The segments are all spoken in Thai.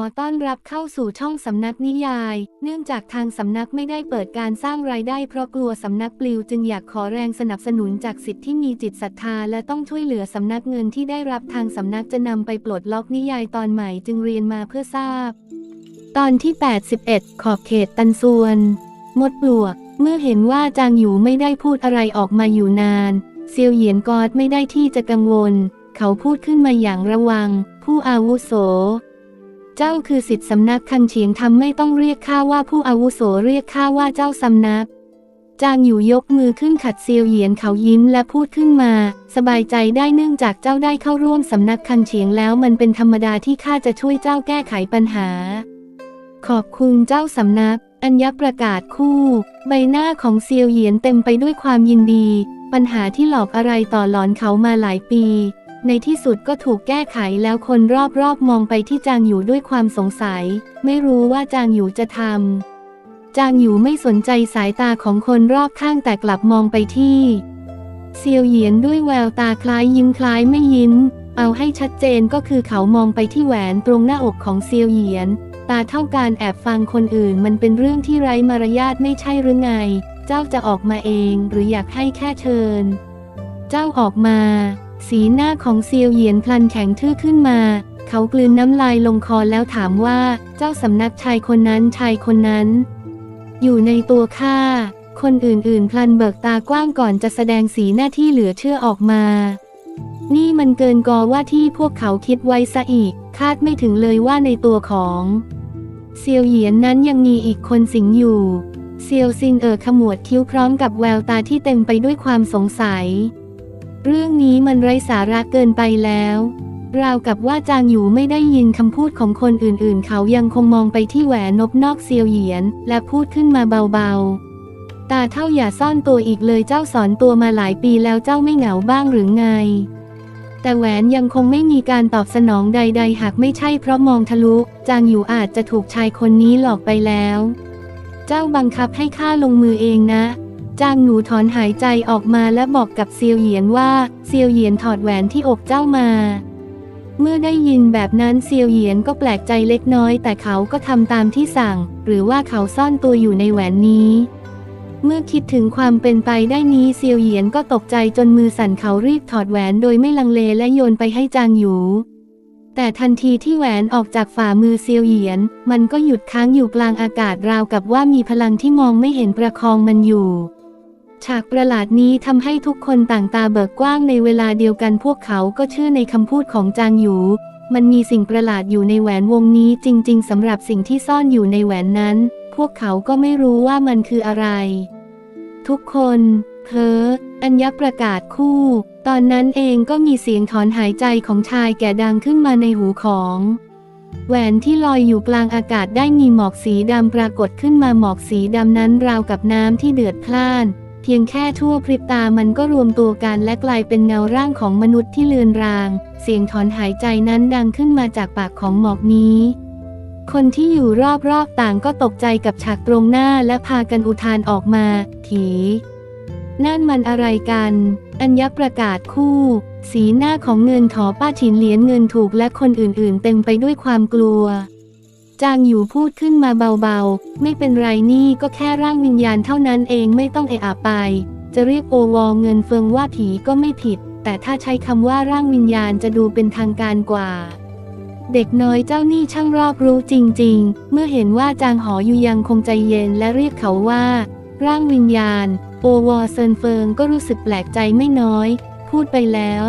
อต้อนรับเข้าสู่ช่องสำนักนิยาย เนื่องจากทางสำนักไม่ได้เปิดการสร้างรายได้เพราะกลัวสำนักปลิวจึงอยากขอแรงสนับสนุนจากสิทธิ์ที่มีจิตศรัทธาและต้องช่วยเหลือสำนักเงินที่ได้รับทางสำนักจะนำไปปลดล็อกนิยายตอนใหม่จึงเรียนมาเพื่อทราบ ตอนที่ 81 ขอบเขตตันส่วน มดปลวก เมื่อเห็นว่าจางหยูไม่ได้พูดอะไรออกมาอยู่นานเซียวเหยียนกอดไม่ได้ที่จะกังวล เขาพูดขึ้นมาอย่างระวัง ผู้อาวุโส เจ้าคือสิทธิสำนักคังเฉียงทำไม่ต้องเรียกข้าว่าผู้อาวุโสเรียกข้าว่าเจ้าสำนัก จางอยู่ยกมือขึ้นขัดเซียวเหยียนเขายิ้มและพูดขึ้นมา สบายใจได้เนื่องจากเจ้าได้เข้าร่วมสำนักคังเฉียงแล้วมันเป็นธรรมดาที่ข้าจะช่วยเจ้าแก้ไขปัญหา ขอบคุณเจ้าสำนัก อัญญประกาศคู่ ใบหน้าของเซียวเหยียนเต็มไปด้วยความยินดี ปัญหาที่หลอกอะไรต่อหลอนเขามาหลายปี ในที่สุดก็ถูกแก้ไขแล้วคนรอบๆมองไปที่จางอยู่ด้วยความสงสัย ไม่รู้ว่าจางอยู่จะทำจางอยู่ไม่สนใจสายตาของคนรอบข้างแต่กลับมองไปที่เซียวเหยียนด้วยแววตาคล้ายยิ้มคล้ายไม่ยิ้ม เอาให้ชัดเจนก็คือเขามองไปที่แหวนตรงหน้าอกของเซียวเหยียน ตาเท่าการแอบฟังคนอื่นมันเป็นเรื่องที่ไร้มารยาทไม่ใช่หรือไง เจ้าจะออกมาเองหรืออยากให้แค่เชิญ เจ้าออกมา สีหน้าของเซียวเหยียนพลันแข็งทื่อขึ้นมา เขากลืนน้ำลายลงคอแล้วถามว่า เจ้าสำนักชายคนนั้นชายคนนั้น อยู่ในตัวข้า คนอื่นๆ พลันเบิกตากว้างก่อนจะแสดงสีหน้าที่เหลือเชื่อออกมา นี่มันเกินกอว่าที่พวกเขาคิดไว้ซะอีก คาดไม่ถึงเลยว่าในตัวของเซียวเหยียนนั้นยังมีอีกคนสิงอยู่ เซียวซินเอ๋อขมวดคิ้วพร้อมกับแววตาที่เต็มไปด้วยความสงสัย เรื่องนี้มันไร้สาระเกินไปแล้วราวกับว่าจางอยู่ไม่ได้ยินคำพูดของคนอื่นๆ เขายังคงมองไปที่แหวนนบนอกเซียวเหยียน และพูดขึ้นมาเบาๆ ตาเท่าอย่าซ่อนตัวอีกเลยเจ้าสอนตัวมาหลายปีแล้วเจ้าไม่เหงาบ้างหรือไง แต่แหวนยังคงไม่มีการตอบสนองใด ๆ หากไม่ใช่เพราะมองทะลุจางอยู่อาจจะถูกชายคนนี้หลอกไปแล้ว เจ้าบังคับให้ข้าลงมือเองนะ จางหนูถอนหายใจออกมาและบอกกับเซียวเหยียนว่า เซียวเหยียนถอดแหวนที่อกเจ้ามา เมื่อได้ยินแบบนั้นเซียวเหยียนก็แปลกใจเล็กน้อย แต่เขาก็ทำตามที่สั่ง หรือว่าเขาซ่อนตัวอยู่ในแหวนนี้ เมื่อคิดถึงความเป็นไปได้นี้เซียวเหยียนก็ตกใจจนมือสั่นเขารีบถอดแหวนโดยไม่ลังเลและโยนไปให้จางหยูแต่ทันทีที่แหวนออกจากฝ่ามือเซียวเหยียน มันก็หยุดค้างอยู่กลางอากาศราวกับว่ามีพลังที่มองไม่เห็นประคองมันอยู่ ฉากประหลาดนี้ทำให้ทุกคนต่างตาเบิกกว้างในเวลาเดียวกันพวกเขาก็เชื่อในคำพูดของจางหยู มันมีสิ่งประหลาดอยู่ในแหวนวงนี้จริง ๆสำหรับสิ่งที่ซ่อนอยู่ในแหวนนั้น พวกเขาก็ไม่รู้ว่ามันคืออะไร ทุกคนเพ้ออัญญประกาศคู่ ตอนนั้นเองก็มีเสียงถอนหายใจของชายแก่ดังขึ้นมาในหูของแหวนที่ลอยอยู่กลางอากาศได้มีหมอกสีดำปรากฏขึ้นมาหมอกสีดำนั้นราวกับน้ำที่เดือดพล่าน เพียงแค่ทั่วพริบตามันก็รวมตัวกันและกลายเป็นเงาร่างของมนุษย์ที่เลือนราง เสียงถอนหายใจนั้นดังขึ้นมาจากปากของหมอกนี้ คนที่อยู่รอบๆต่างก็ตกใจกับฉากตรงหน้าและพากันอุทานออกมา ถีนั่นมันอะไรกัน อัญญประกาศคู่ สีหน้าของเงินถอป้าฉินเหรียญเงินถูกและคนอื่นๆ เต็มไปด้วยความกลัว จางอยู่พูดขึ้นมาเบาๆ ไม่เป็นไรนี่ก็แค่ร่างวิญญาณเท่านั้นเองไม่ต้องเอะอะไป จะเรียกโอวอเงินเฟิงว่าผีก็ไม่ผิด แต่ถ้าใช้คำว่าร่างวิญญาณจะดูเป็นทางการกว่า เด็กน้อยเจ้านี่ช่างรอบรู้จริงๆ เมื่อเห็นว่าจางหออยู่ยังคงใจเย็นและเรียกเขาว่า ร่างวิญญาณ โอวอเซินเฟิงก็รู้สึกแปลกใจไม่น้อย พูดไปแล้ว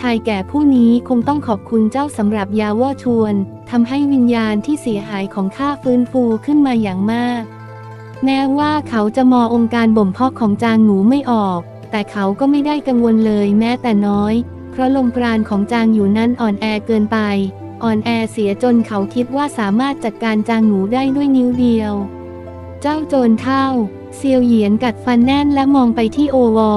ชายแก่ผู้นี้คงต้องขอบคุณเจ้าสำหรับยาว่าชวนทำให้วิญญาณที่เสียหายของข้าฟื้นฟูขึ้นมาอย่างมาก แม้ว่าเขาจะมององค์การบ่มเพาะของจางหนูไม่ออก แต่เขาก็ไม่ได้กังวลเลยแม้แต่น้อย เพราะลมปราณของจางอยู่นั้นอ่อนแอเกินไป อ่อนแอเสียจนเขาคิดว่าสามารถจัดการจางหนูได้ด้วยนิ้วเดียว เจ้าโจรเท่าเซียวเหยียนกัดฟันแน่นและมองไปที่โอวอ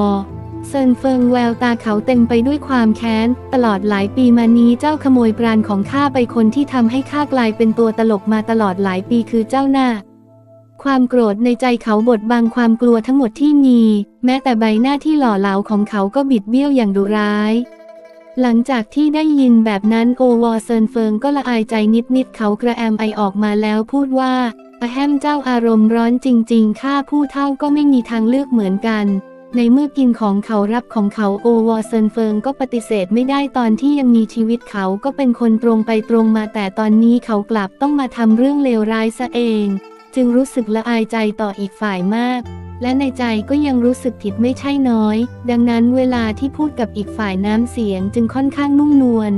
เซินเฟิงแววตาเขาเต็มไปด้วยความแค้น ตลอดหลายปีมานี้เจ้าขโมยปราณของข้าไปคนที่ทำให้ข้ากลายเป็นตัวตลกมาตลอดหลายปีคือเจ้าหน้า ความโกรธในใจเขาบดบังความกลัวทั้งหมดที่มี แม้แต่ใบหน้าที่หล่อเหลาของเขาก็บิดเบี้ยวอย่างดุร้ายหลังจากที่ได้ยินแบบนั้นโอวอเซินเฟิงก็ละอายใจนิดๆเขากระแอมไอออกมาแล้วพูดว่าอะแฮมเจ้าอารมณ์ร้อนจริงๆข้าผู้เท่าก็ไม่มีทางเลือกเหมือนกัน ในเมื่อกินของเขารับของเขาโอวอเซนเฟิงก็ปฏิเสธไม่ได้ตอนที่ยังมีชีวิตเขาก็เป็นคนตรงไปตรงมาแต่ตอนนี้เขากลับต้องมาทำเรื่องเลวร้ายซะเอง จึงรู้สึกละอายใจต่ออีกฝ่ายมาก และในใจก็ยังรู้สึกผิดไม่ใช่น้อย ดังนั้นเวลาที่พูดกับอีกฝ่ายน้ำเสียงจึงค่อนข้างนุ่มนวล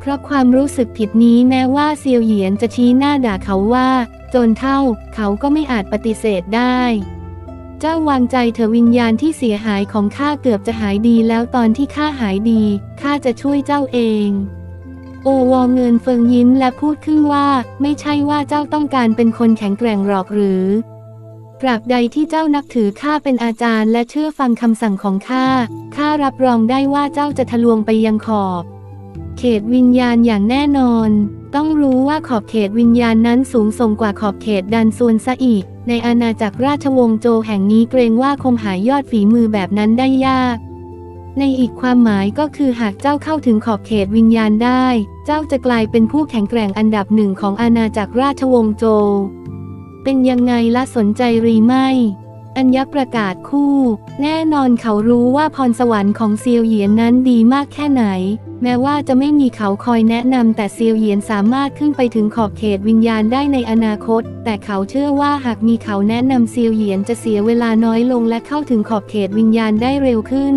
เพราะความรู้สึกผิดนี้แม้ว่าเซียวเหยียนจะชี้หน้าด่าเขาว่าจรเท่าเขาก็ไม่อาจปฏิเสธได้ เจ้าวางใจเถอะวิญญาณที่เสียหายของข้าเกือบจะหายดีแล้วตอนที่ข้าหายดีข้าจะช่วยเจ้าเอง โอวอเงินเฟิงยิ้มและพูดขึ้นว่า ไม่ใช่ว่าเจ้าต้องการเป็นคนแข็งแกร่งหรอกหรือตราบใดที่เจ้านับถือข้าเป็นอาจารย์และเชื่อฟังคำสั่งของข้าข้ารับรองได้ว่าเจ้าจะทะลวงไปยังขอบ เขตวิญญาณอย่างแน่นอน ต้องรู้ว่าขอบเขตวิญญาณนั้นสูงส่งกว่าขอบเขตดันส่วนซะอีก ในอาณาจักรราชวงศ์โจแห่งนี้เกรงว่าคงหายอดฝีมือแบบนั้นได้ยาก ในอีกความหมายก็คือหากเจ้าเข้าถึงขอบเขตวิญญาณได้ เจ้าจะกลายเป็นผู้แข็งแกร่งอันดับหนึ่งของอาณาจักรราชวงศ์โจ เป็นยังไงละสนใจหรีไม่ อัญญประกาศคู่ แน่นอนเขารู้ว่าพรสวรรค์ของเซียวเหยียนนั้นดีมากแค่ไหน แม้ว่าจะไม่มีเขาคอยแนะนำแต่เซียวเหยียนสามารถขึ้นไปถึงขอบเขตวิญญาณได้ในอนาคต แต่เขาเชื่อว่าหากมีเขาแนะนำเซียวเหยียนจะเสียเวลาน้อยลงและเข้าถึงขอบเขตวิญญาณได้เร็วขึ้น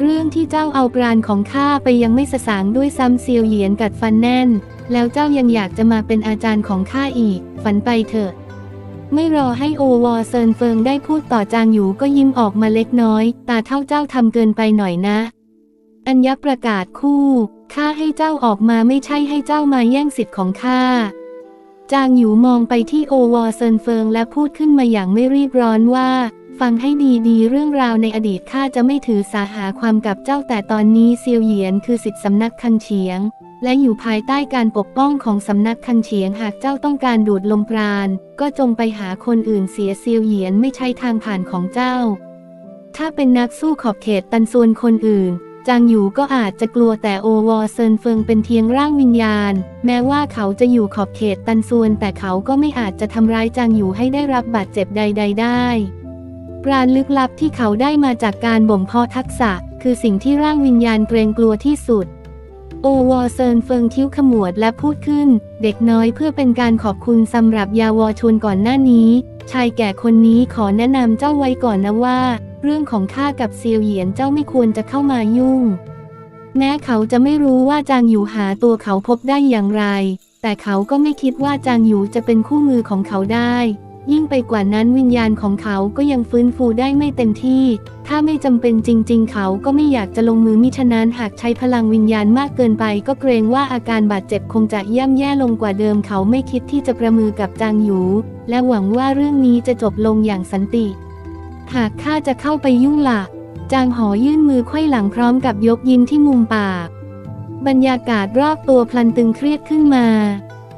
เรื่องที่เจ้าเอาปราณของข้าไปยังไม่สสางด้วยซ้ำเซียวเหยียนกัดฟันแน่น แล้วเจ้ายังอยากจะมาเป็นอาจารย์ของข้าอีก ฝันไปเถอะ ไม่รอให้โอวอเซินเฟิงได้พูดต่อจางอยู่ก็ยิ้มออกมาเล็กน้อย ตาเท่าเจ้าทำเกินไปหน่อยนะ อัญญประกาศคู่ข้าให้เจ้าออกมาไม่ใช่ให้เจ้ามาแย่งสิทธิ์ของข้าจางอยู่มองไปที่โอวอเซินเฟิงและพูดขึ้นมาอย่างไม่รีบร้อนว่า ฟังให้ดีๆ เรื่องราวในอดีตข้าจะไม่ถือสาหาความกับเจ้าแต่ตอนนี้เซียวเหยียนคือสิทธิสำนักคังเฉียง และอยู่ภายใต้การปกป้องของสำนักคังเฉียงหากเจ้าต้องการดูดลมปราณ ก็จงไปหาคนอื่นเสียเซียวเหยียนไม่ใช่ทางผ่านของเจ้า ถ้าเป็นนักสู้ขอบเขตตันส่วนคนอื่น จางอยู่ก็อาจจะกลัวแต่โอวอเซินเฟิงเป็นเพียงร่างวิญญาณ แม้ว่าเขาจะอยู่ขอบเขตตันส่วนแต่เขาก็ไม่อาจจะทำร้ายจางอยู่ให้ได้รับบาดเจ็บใด ๆ ได้ปราณลึกลับที่เขาได้มาจากการบ่มเพาะทักษะ คือสิ่งที่ร่างวิญญาณเกรงกลัวที่สุด โอวอเซินเฟิงคิ้วขมวดและพูดขึ้น เด็กน้อยเพื่อเป็นการขอบคุณสำหรับยาวอชนก่อนหน้านี้ ชายแก่คนนี้ขอแนะนำเจ้าไว้ก่อนนะว่า เรื่องของข้ากับเซียวเหยียนเจ้าไม่ควรจะเข้ามายุ่ง แม้เขาจะไม่รู้ว่าจางอยู่หาตัวเขาพบได้อย่างไร แต่เขาก็ไม่คิดว่าจางอยู่จะเป็นคู่มือของเขาได้ ยิ่งไปกว่านั้นวิญญาณของเขาก็ยังฟื้นฟูได้ไม่เต็มที่ ถ้าไม่จำเป็นจริง ๆ เขาก็ไม่อยากจะลงมือมิฉะนั้นหากใช้พลังวิญญาณมากเกินไป ก็เกรงว่าอาการบาดเจ็บคงจะย่ำแย่ลงกว่าเดิม เขาไม่คิดที่จะประมือกับจางหยู และหวังว่าเรื่องนี้จะจบลงอย่างสันติ หากข้าจะเข้าไปยุ่งละจางหอยื่นมือไขว้หลังพร้อมกับยกยิ้มที่มุมปาก บรรยากาศรอบตัวพลันตึงเครียดขึ้นมา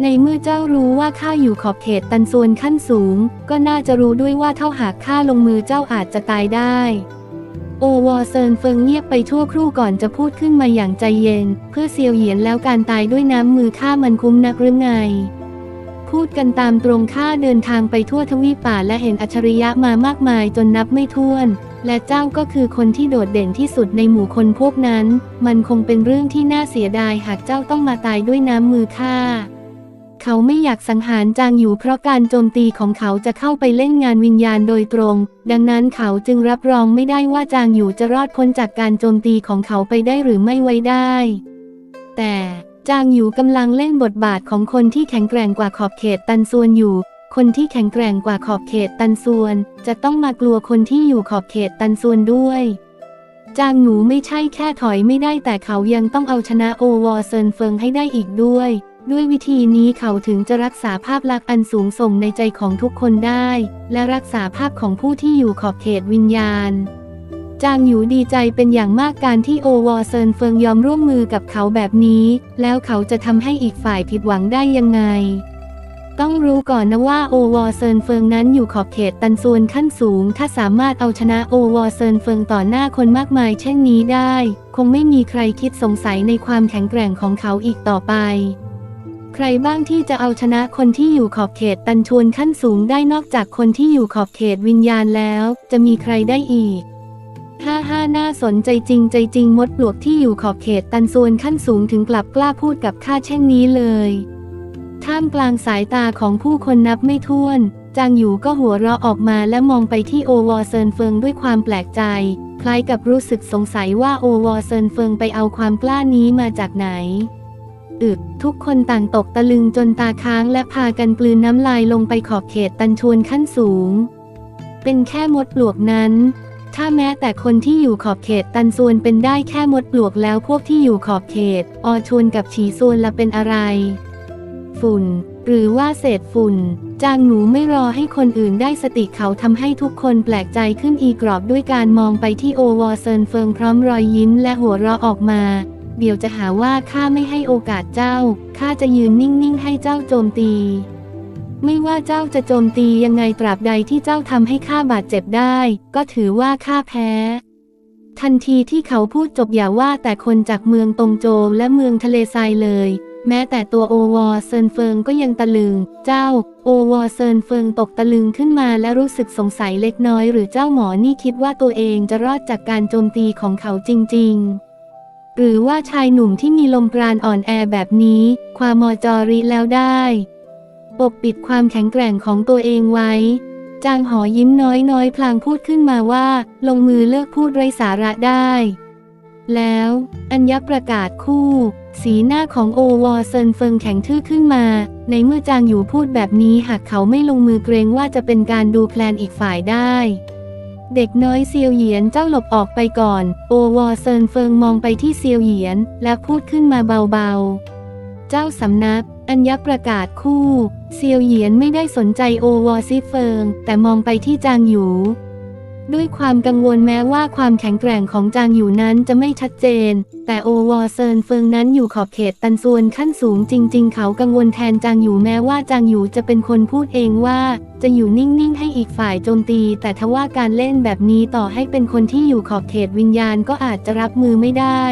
ในเมื่อเจ้ารู้ว่าข้าอยู่ขอบเขตตันส่วนขั้นสูง ก็น่าจะรู้ด้วยว่าเท่าหากข้าลงมือเจ้าอาจจะตายได้ โอวอเซินเฟิงเงียบไปชั่วครู่ก่อนจะพูดขึ้นมาอย่างใจเย็น เพื่อเซียวเหยียนแล้วการตายด้วยน้ำมือข้ามันคุ้มนักหรือไง พูดกันตามตรงข้าเดินทางไปทั่วทวีปป่าและเห็นอัจฉริยะมามากมายจนนับไม่ถ้วน และเจ้าก็คือคนที่โดดเด่นที่สุดในหมู่คนพวกนั้น มันคงเป็นเรื่องที่น่าเสียดายหากเจ้าต้องมาตายด้วยน้ำมือข้า เขาไม่อยากสังหารจางอยู่เพราะการโจมตีของเขาจะเข้าไปเล่นงานวิญญาณโดยตรง ดังนั้นเขาจึงรับรองไม่ได้ว่าจางอยู่จะรอดพ้นจากการโจมตีของเขาไปได้หรือไม่ไว้ได้ แต่จางอยู่กำลังเล่นบทบาทของคนที่แข็งแกร่งกว่าขอบเขตตันส่วนอยู่ คนที่แข็งแกร่งกว่าขอบเขตตันส่วน จะต้องมากลัวคนที่อยู่ขอบเขตตันส่วนด้วยจางหนูไม่ใช่แค่ถอยไม่ได้แต่เขายังต้องเอาชนะโอวอเซินเฟิงให้ได้อีกด้วย ด้วยวิธีนี้เขาถึงจะรักษาภาพลักษณ์อันสูงส่งในใจของทุกคนได้ และรักษาภาพของผู้ที่อยู่ขอบเขตวิญญาณ จางหยูดีใจเป็นอย่างมากการที่โอวอเซินเฟิงยอมร่วมมือกับเขาแบบนี้ แล้วเขาจะทำให้อีกฝ่ายผิดหวังได้ยังไง ต้องรู้ก่อนนะว่าโอวอเซินเฟิงนั้นอยู่ขอบเขตตันซวนขั้นสูง ถ้าสามารถเอาชนะโอวอเซินเฟิงต่อหน้าคนมากมายเช่นนี้ได้ คงไม่มีใครคิดสงสัยในความแข็งแกร่งของเขาอีกต่อไป ใครบ้างที่จะเอาชนะคนที่อยู่ขอบเขตตันชวนขั้นสูงได้นอกจากคนที่อยู่ขอบเขตวิญญาณแล้ว จะมีใครได้อีกห้าห้าน่าสนใจจริงใจจริงมดปลวกที่อยู่ขอบเขตตันซวนขั้นสูงถึงกลับกล้าพูดกับข้าเช่นนี้เลย ท่ามกลางสายตาของผู้คนนับไม่ถ้วน จางอยู่ก็หัวเราะออกมาและมองไปที่โอวอเซินเฟิงด้วยความแปลกใจ คล้ายกับรู้สึกสงสัยว่าโอวอเซินเฟิงไปเอาความกล้านี้มาจากไหน อึก ทุกคนต่างตกตะลึงจนตาค้างและพากันกลืนน้ำลายลงไปขอบเขตตันชวนขั้นสูง เป็นแค่มดปลวกนั้น ถ้าแม้แต่คนที่อยู่ขอบเขตตันซวนเป็นได้แค่มดปลวกแล้วพวกที่อยู่ขอบเขต ออชวนกับฉีซวนละเป็นอะไร ฝุ่น หรือว่าเศษฝุ่น จางหนูไม่รอให้คนอื่นได้สติเขาทำให้ทุกคนแปลกใจขึ้นอีกรอบด้วยการมองไปที่โอวอเซินเฟิงพร้อมรอยยิ้มและหัวเราะออกมา เดี๋ยวจะหาว่าข้าไม่ให้โอกาสเจ้า ข้าจะยืนนิ่งๆให้เจ้าโจมตี ไม่ว่าเจ้าจะโจมตียังไงตราบใดที่เจ้าทำให้ข้าบาดเจ็บได้ ก็ถือว่าข้าแพ้ ทันทีที่เขาพูดจบอย่าว่าแต่คนจากเมืองตงโจและเมืองทะเลทรายเลย แม้แต่ตัวโอวอเซินเฟิงก็ยังตะลึง เจ้า โอวอเซินเฟิงตกตะลึงขึ้นมาและรู้สึกสงสัยเล็กน้อย หรือเจ้าหมอนี่คิดว่าตัวเองจะรอดจากการโจมตีของเขาจริง ๆ หรือว่าชายหนุ่มที่มีลมปราณอ่อนแอแบบนี้ ความมอจอริแล้วได้ ปกปิดความแข็งแกร่งของตัวเองไว้ จางหอยิ้มน้อยๆ พลางพูดขึ้นมาว่า ลงมือเลิกพูดไร้สาระได้ แล้ว อัญญประกาศคู่ สีหน้าของโอวอเซินเฟิงแข็งทื่อขึ้นมา ในเมื่อจางอยู่พูดแบบนี้หากเขาไม่ลงมือเกรงว่าจะเป็นการดูแพลนอีกฝ่ายได้ เด็กน้อยเซียวเหยียนเจ้าหลบออกไปก่อน โอวอเซินเฟิงมองไปที่เซียวเหยียน และพูดขึ้นมาเบาๆ เจ้าสำนัก อัญญประกาศคู่ เซียวเหยียนไม่ได้สนใจโอวอซิเฟิง แต่มองไปที่จางหยู ด้วยความกังวลแม้ว่าความแข็งแกร่งของจางอยู่นั้นจะไม่ชัดเจน แต่โอวอเซินเฟิงนั้นอยู่ขอบเขตตันส่วนขั้นสูงจริง ๆ เขากังวลแทนจางอยู่แม้ว่าจางอยู่จะเป็นคนพูดเองว่า จะอยู่นิ่ง ๆ ให้อีกฝ่ายโจมตี แต่ทว่าการเล่นแบบนี้ต่อให้เป็นคนที่อยู่ขอบเขตวิญญาณก็อาจจะรับมือไม่ได้